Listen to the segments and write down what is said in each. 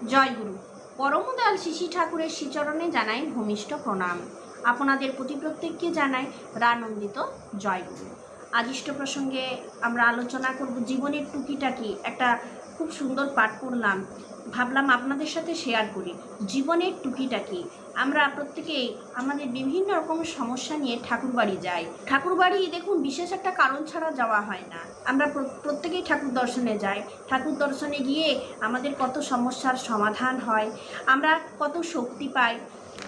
জয় গুরু। পরমদয়াল শিশি ঠাকুরের শ্রীচরণে জানাই ভূমিষ্ঠ প্রণাম। আপনাদের প্রতি প্রত্যেককে জানাই রানন্দিত জয়গুরু আজিষ্ট প্রসঙ্গে আমরা আলোচনা করব জীবনের টুকিটাকি একটা খুব সুন্দর পাঠ করলাম। ভাবলাম আপনাদের সাথে শেয়ার করি। জীবনের টুকিটাকি আমরা প্রত্যেকেই আমাদের বিভিন্ন রকম সমস্যা নিয়ে ঠাকুরবাড়ি যাই। ঠাকুরবাড়ি, দেখুন, বিশেষ একটা কারণ ছাড়া যাওয়া হয় না। আমরা প্রত্যেকেই ঠাকুর দর্শনে যাই। ঠাকুর দর্শনে গিয়ে আমাদের কত সমস্যার সমাধান হয়, আমরা কত শক্তি পাই।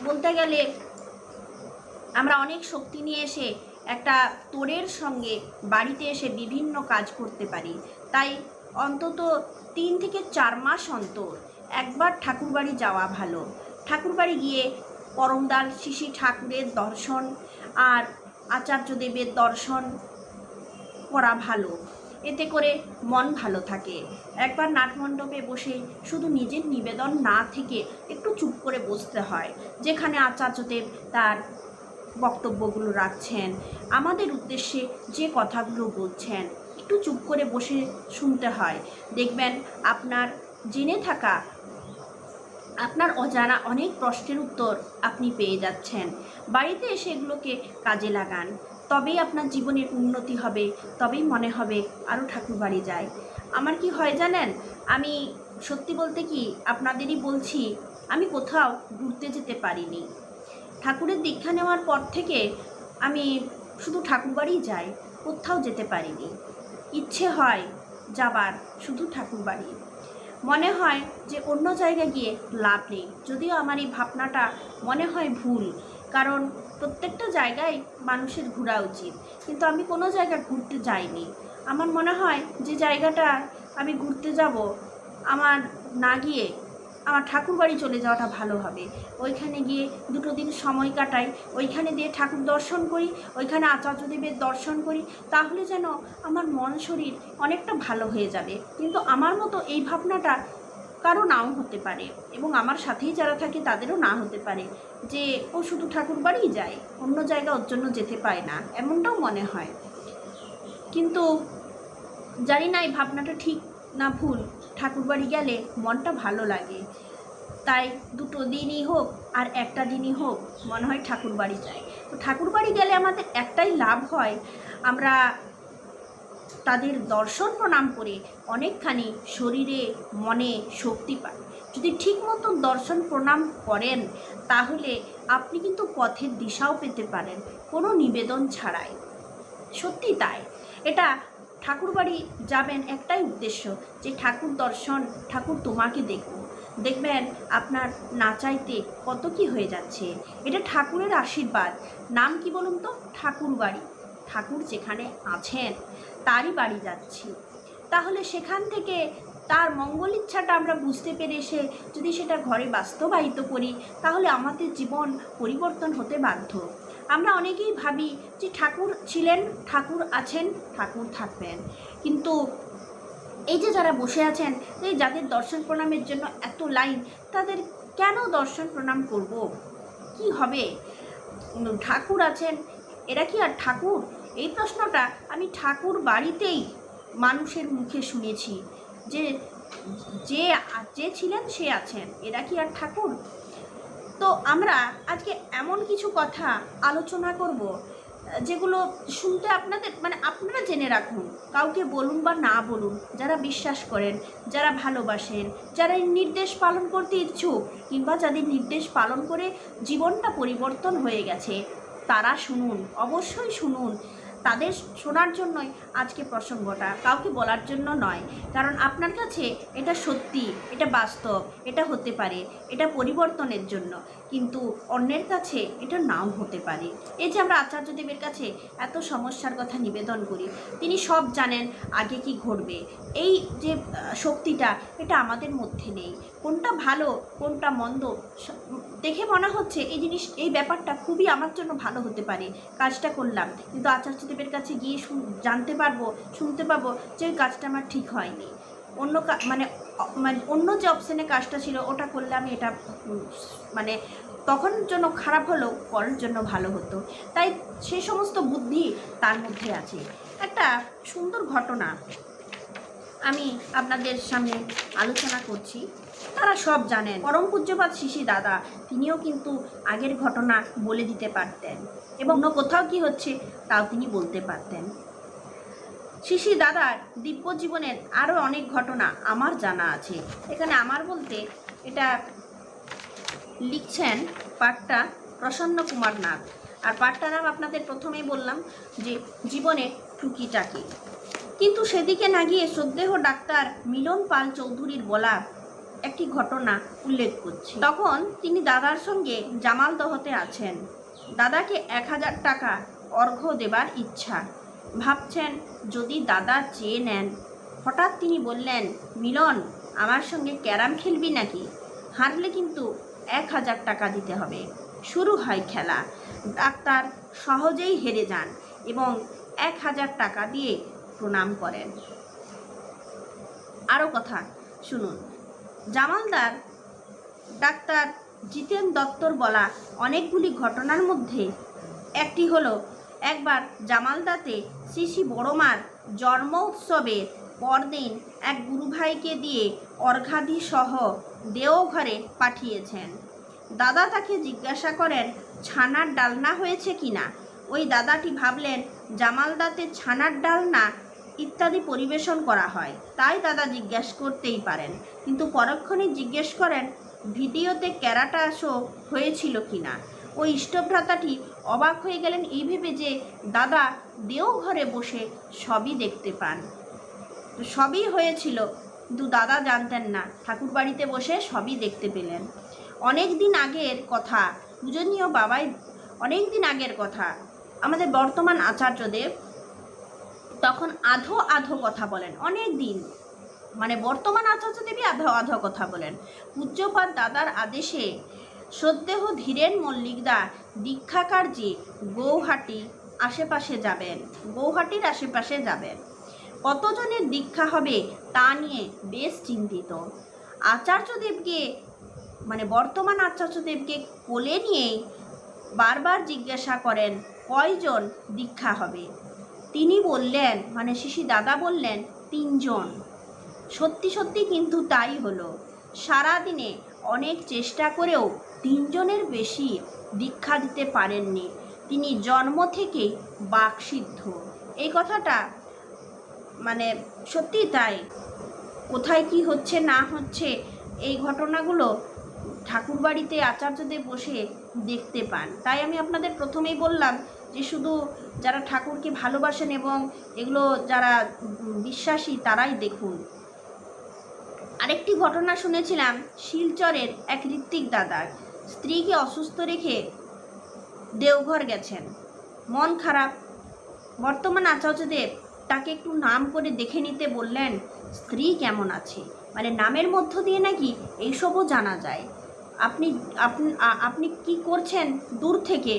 বলতে গেলে, আমরা অনেক শক্তি নিয়ে এসে একটা তোরের সঙ্গে বাড়িতে এসে বিভিন্ন কাজ করতে পারি। তাই অন্তত তিন থেকে চার মাস অন্তর একবার ঠাকুরবাড়ি যাওয়া ভালো। ঠাকুরবাড়ি গিয়ে পরমদাল শিশি ঠাকুরের দর্শন আর আচার্যদেবের দর্শন করা ভালো। এতে করে মন ভালো থাকে। একবার নাটমণ্ডপে বসে শুধু নিজের নিবেদন না থেকে একটু চুপ করে বসতে হয়, যেখানে আচার্যদেব তার বক্তব্যগুলো রাখছেন। আমাদের উদ্দেশ্যে যে কথাগুলো বলছেন একটু চুপ করে বসে শুনতে হয়। দেখবেন আপনার জেনে থাকা, আপনার অজানা অনেক প্রশ্নের উত্তর আপনি পেয়ে যাচ্ছেন। বাড়িতে এসে এগুলোকে কাজে লাগান। তবেই আপনার জীবনের উন্নতি হবে, তবেই মনে হবে আরও ঠাকুর বাড়ি যায়। আমার কি হয় জানেন? আমি সত্যি বলতে কি আপনাদেরই বলছি, আমি কোথাও ঘুরতে যেতে পারিনি। ঠাকুরের দীক্ষা নেওয়ার পর থেকে আমি শুধু ঠাকুরবাড়িই যাই, কোথাও যেতে পারিনি। ইচ্ছে হয় যাবার শুধু ঠাকুরবাড়ি মনে হয় যে অন্য জায়গায় গিয়ে লাভ নেই। যদিও আমার এই ভাবনাটা মনে হয় ভুল, কারণ প্রত্যেকটা জায়গায় মানুষের ঘোরা উচিত। কিন্তু আমি কোনো জায়গা ঘুরতে যাইনি। আমার মনে হয় যে জায়গাটা আমি ঘুরতে যাব, আমার না গিয়ে আমার ঠাকুর বাড়ি চলে যাওয়াটা ভালো হবে। ওইখানে গিয়ে দুটো দিন সময় কাটাই, ওইখানে দিয়ে ঠাকুর দর্শন করি, ওইখানে আচার্যদেবের দর্শন করি, তাহলে যেন আমার মন শরীর অনেকটা ভালো হয়ে যাবে। কিন্তু আমার মতো এই ভাবনাটা কারও নাও হতে পারে এবং আমার সাথেই যারা থাকে তাদেরও না হতে পারে যে ও শুধু ঠাকুর বাড়িই যায়, অন্য জায়গা ওর জন্য যেতে পায় না, এমনটাও মনে হয়। কিন্তু জানি না এই ভাবনাটা ঠিক না ভুল। ঠাকুরবাড়ি গেলে মনটা ভালো লাগে। তাই দুটো দিনই হোক আর একটা দিনই হোক মনে হয় ঠাকুরবাড়ি যায় তো ঠাকুরবাড়ি গেলে আমাদের একটাই লাভ হয়, আমরা তাদের দর্শন প্রণাম করে অনেকখানি শরীরে, মনে শক্তি পাই। যদি ঠিক মতন দর্শন প্রণাম করেন, তাহলে আপনি কিন্তু পথের দিশাও পেতে পারেন, কোনো নিবেদন ছাড়াই। সত্যি তাই। এটা ঠাকুরবাড়ি যাবেন একটাই উদ্দেশ্য যে ঠাকুর দর্শন, ঠাকুর তোমাকে দেখব। দেখবেন আপনার না চাইতে কত কি হয়ে যাচ্ছে। এটা ঠাকুরের আশীর্বাদ। নাম কি বলুন তো? ঠাকুর বাড়ি ঠাকুর যেখানে আছেন, তারই বাড়ি যাচ্ছি। তাহলে সেখান থেকে তার মঙ্গল ইচ্ছাটা আমরা বুঝতে পেরে এসে যদি সেটা ঘরে বাস্তবায়িত করি, তাহলে আমাদের জীবন পরিবর্তন হতে বাধ্য। আমরা অনেকেই ভাবি যে ঠাকুর ছিলেন, ঠাকুর আছেন, ঠাকুর থাকবেন। কিন্তু এই যে যারা বসে আছেন, এই যাদের দর্শন প্রণামের জন্য এত লাইন, তাদের কেন দর্শন প্রণাম করব? কি হবে? ঠাকুর আছেন, এরা কি আর ঠাকুর? এই প্রশ্নটা আমি ঠাকুর বাড়িতেই মানুষের মুখে শুনেছি। যে যে যে ছিলেন সে আছেন, এরা কি আর ঠাকুর? তো আমরা আজকে এমন কিছু কথা আলোচনা করব, যেগুলো শুনতে আপনাদের মানে আপনারা জেনে রাখুন, কাউকে বলুন বা না বলুন, যারা বিশ্বাস করেন, যারা ভালোবাসেন, যারা নির্দেশ পালন করতে ইচ্ছুক, কিংবা যাদের নির্দেশ পালন করে জীবনটা পরিবর্তন হয়ে গেছে, তারা শুনুন, অবশ্যই শুনুন। তাদের শোনার জন্যই আজকে প্রসঙ্গটা, কাউকে বলার জন্য নয়। কারণ আপনার কাছে এটা সত্যি, এটা বাস্তব, এটা হতে পারে, এটা পরিবর্তনের জন্য। কিন্তু অন্যের কাছে এটা নাও হতে পারে। এই যে আমরা আচার্যদেবের কাছে এত সমস্যার কথা নিবেদন করি, তিনি সব জানেন আগে কি ঘটবে। এই যে শক্তিটা, এটা আমাদের মধ্যে নেই। কোনটা ভালো, কোনটা মন্দ দেখে মনে হচ্ছে এই জিনিস, এই ব্যাপারটা খুবই আমার জন্য ভালো হতে পারে। কাজটা করলাম, কিন্তু আচার্যদেবের কাছে গিয়ে জানতে পারব, শুনতে পাবো যে ওই কাজটা আমার ঠিক হয়নি। অন্য মানে মানে অন্য যে অপশানে কাজটা ছিল, ওটা করলে আমি এটা মানে তখন জন্য খারাপ হলেও পরের জন্য ভালো হতো। তাই সেই সমস্ত বুদ্ধি তার মধ্যে আছে। একটা সুন্দর ঘটনা আমি আপনাদের সামনে আলোচনা করছি। তারা সব জানেন, পরম পূজ্যপাত শিশি দাদা, তিনিও কিন্তু আগের ঘটনা বলে দিতে পারতেন। এবং কোথাও কি হচ্ছে, তাও তিনি বলতে পারতেন। শিশি দাদার দিব্য জীবনের আরও অনেক ঘটনা আমার জানা আছে। এখানে আমার বলতে এটা লিখছেন পাঠটা প্রসন্ন কুমার নাথ আর পাঠটার নাম আপনাদের প্রথমেই বললাম যে জীবনের টুকিটাকি কিন্তু সেদিকে না গিয়ে শ্রদ্ধেহ ডাক্তার মিলন পাল চৌধুরীর বলা একটি ঘটনা উল্লেখ করছি। তখন তিনি দাদার সঙ্গে জামালদহতে আছেন। দাদাকে এক হাজার টাকা অর্ঘ্য দেবার ইচ্ছা। ভাবছেন, যদি দাদা চেয়ে নেন। হঠাৎ তিনি বললেন, মিলন, আমার সঙ্গে ক্যারাম খেলবি নাকি? হারলে কিন্তু এক হাজার টাকা দিতে হবে। শুরু হয় খেলা। ডাক্তার সহজেই হেরে যান এবং এক হাজার টাকা দিয়ে প্রণাম করেন। আরও কথা শুনুন। জামালদার ডাক্তার জিতেন দত্তর বলা অনেকগুলি ঘটনার মধ্যে একটি হলো একবার জামালদাতে শ্রী বড়মার জন্ম উৎসবের পরদিন এক গুরুভাইকে দিয়ে অর্ঘাদি সহ দেওঘরে পাঠিয়েছেন। দাদা তাকে জিজ্ঞাসা করেন, ছানার ডালনা হয়েছে কিনা ওই দাদাটি ভাবলেন, জামালদাতে ছানার ডালনা ইত্যাদি পরিবেশন করা হয়। তাই দাদা জিজ্ঞেস করতেই পারেন। কিন্তু পরক্ষণে জিজ্ঞেস করেন, ভিডিওতে ক্যারাটা শো হয়েছিল কিনা ওই ইষ্টভ্রাতাটি অবাক হয়ে গেলেন। এই ভেবে যে দাদা দেওঘরে বসে সবই দেখতে পান। তো সবই হয়েছিল। কিন্তু দাদা জানতেন না। ঠাকুর বাড়িতে বসে সবই দেখতে পেলেন। অনেক দিন আগের কথা। পূজনীয় বাবাই অনেক দিন আগের কথা। আমাদের বর্তমান আচার্যদেব তখন আধো আধো কথা বলেন। অনেক দিন। মানে বর্তমান আচার্যদেবী আধো আধো কথা বলেন। পূজ্যপাত দাদার আদেশে সদ্দেহ ধীরেন মল্লিকদা দীক্ষা কার্যে গৌহাটি আশেপাশে যাবেন, গৌহাটির আশেপাশে যাবেন। কতজনের দীক্ষা হবে তা নিয়ে বেশ চিন্তিত। আচার্যদেবকে মানে বর্তমান আচার্যদেবকে কোলে নিয়ে বারবার জিজ্ঞাসা করেন, কয়জন দীক্ষা হবে? তিনি বললেন মানে শিশি দাদা বললেন, তিনজন। সত্যি সত্যি কিন্তু তাই হলো। সারাদিনে অনেক চেষ্টা করেও তিনজনের বেশি দীক্ষা দিতে পারেননি। তিনি জন্ম থেকে বাকসিদ্ধ। এই কথাটা মানে সত্যি তাই। কোথায় কি হচ্ছে, না হচ্ছে, এই ঘটনাগুলো ঠাকুরবাড়িতে আচার্যদের বসে দেখতে পান। তাই আমি আপনাদের প্রথমেই বললাম যে শুধু যারা ঠাকুরকে ভালোবাসেন এবং এগুলো যারা বিশ্বাসী তারাই দেখুন। আরেকটি ঘটনা শুনেছিলাম শিলচরের এক ঋত্বিক দাদার। স্ত্রীকে অসুস্থ রেখে দেওঘর গেছেন। মন খারাপ। বর্তমান আচার্যদেব তাকে একটু নাম করে দেখে নিতে বললেন, স্ত্রী কেমন আছে? মানে নামের মধ্য দিয়ে নাকি এইসবও জানা যায়? আপনি আপনি আপনি কি করছেন দূর থেকে?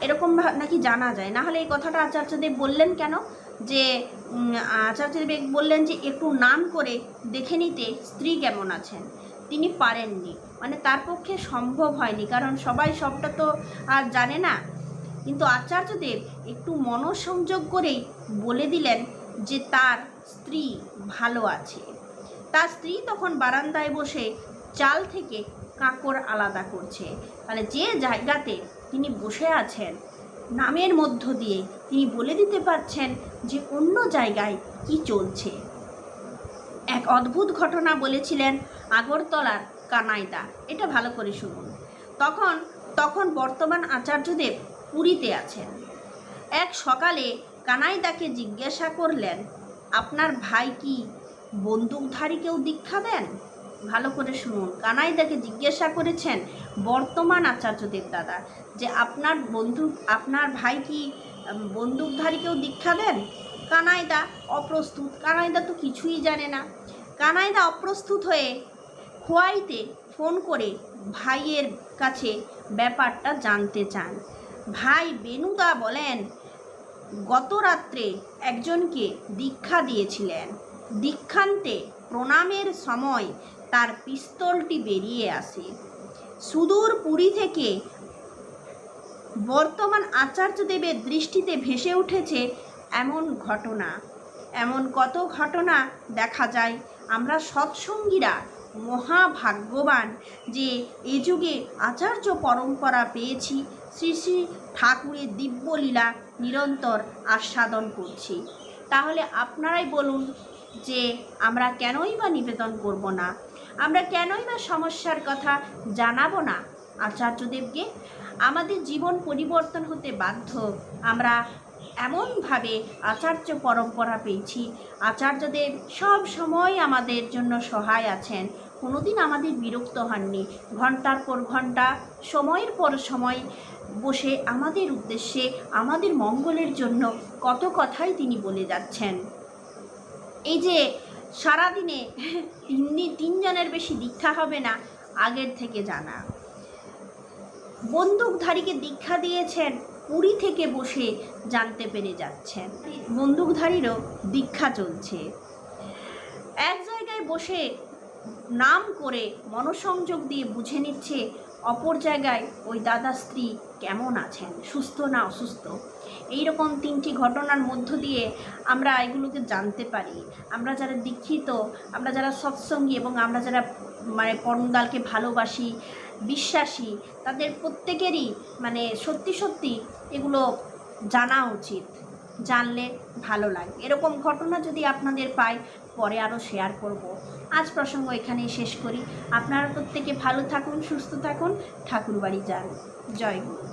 এরকম নাকি জানা যায়? না হলে এই কথাটা আচার্যদেব বললেন কেন? যে আচার্যদেব বললেন যে, একটু নাম করে দেখে নিতে স্ত্রী কেমন আছেন? তিনি পারেননি। মানে তার পক্ষে সম্ভব হয়নি। কারণ সবাই সবটা তো আর জানে না। কিন্তু আচার্যদেব একটু মনসংযোগ করেই বলে দিলেন যে তার স্ত্রী ভালো আছে। তার স্ত্রী তখন বারান্দায় বসে চাল থেকে কাঁকড় আলাদা করছে। তাহলে যে জায়গাতে তিনি বসে আছেন, নামের মধ্য দিয়ে তিনি বলে দিতে পারছেন যে অন্য জায়গায় কি চলছে। এক অদ্ভুত ঘটনা বলেছিলেন আগরতলার কানাইদা, এটা ভালো করে শুনুন। তখন তখন বর্তমান আচার্যদেব পুরীতে আছেন। এক সকালে কানাইদাকে জিজ্ঞাসা করলেন, আপনার ভাই কি বন্দুকধারীকেও দীক্ষা দেন? ভালো করে শুনুন, কানাইদাকে জিজ্ঞাসা করেছেন বর্তমান আচার্যদেব দাদা, যে আপনার বন্ধু, আপনার ভাই কি বন্দুকধারীকেও দীক্ষা দেন? কানাইদা অপ্রস্তুত, কানাইদা তো কিছুই জানে না। কানাইদা অপ্রস্তুত হয়ে খোয়াইতে ফোন করে ভাইয়ের কাছে ব্যাপারটা জানতে চান। ভাই বেনুদা বলেন গত রাত্রে একজনকে দীক্ষা দিয়েছিলেন। দীক্ষান্তে প্রণামের সময় তার পিস্তলটি বেরিয়ে আসে। সুদূর পুরী থেকে বর্তমান আচার্যদেবের দৃষ্টিতে ভেসে উঠেছে এমন ঘটনা। এমন কত ঘটনা দেখা যায়। আমরা সৎসঙ্গীরা মহাভাগ্যবান যে এ যুগে আচার্য পরম্পরা পেয়েছি। শ্রী শ্রী ঠাকুরের দিব্যলীলা নিরন্তর আস্বাদন করছি। তাহলে আপনারাই বলুন যে আমরা কেনই বা নিবেদন করব না? আমরা কেনই বা সমস্যার কথা জানাব না আচার্যদেবকে? আমাদের জীবন পরিবর্তন হতে বাধ্য। আমরা এমনভাবে আচার্য পরম্পরা পেয়েছি। আচার্যদেব সব সময় আমাদের জন্য সহায় আছেন। কোনোদিন আমাদের বিরক্ত হননি। ঘণ্টার পর ঘণ্টা, সময়ের পর সময় বসে আমাদের উদ্দেশ্যে, আমাদের মঙ্গলের জন্য কত কথাই তিনি বলে যাচ্ছেন। এই যে সারাদিনে তিন দিন তিনজনের বেশি দীক্ষা হবে না, আগের থেকে জানা। বন্দুকধারীকে দীক্ষা দিয়েছেন, পুরী থেকে বসে জানতে পেরে যাচ্ছেন। বন্দুকধারীরও দীক্ষা চলছে। এক জায়গায় বসে নাম করে মনসংযোগ দিয়ে বুঝে নিচ্ছে অপর জায়গায় ওই দাদা স্ত্রী কেমন আছেন, সুস্থ না অসুস্থ। এইরকম তিনটি ঘটনার মধ্য দিয়ে আমরা এগুলোকে জানতে পারি। আমরা যারা দীক্ষিত, আমরা যারা সৎসঙ্গী এবং আমরা যারা মানে পরমদালকে ভালোবাসি, বিশ্বাসী, তাদের প্রত্যেকেরই মানে সত্যি সত্যি এগুলো জানা উচিত। জানলে ভালো লাগে। এরকম ঘটনা যদি আপনাদের পাই পরে আরও শেয়ার করব। আজ প্রসঙ্গ এখানেই শেষ করি। আপনারা প্রত্যেকে ভালো থাকুন, সুস্থ থাকুন। ঠাকুরবাড়ি যান। জয় গুরু।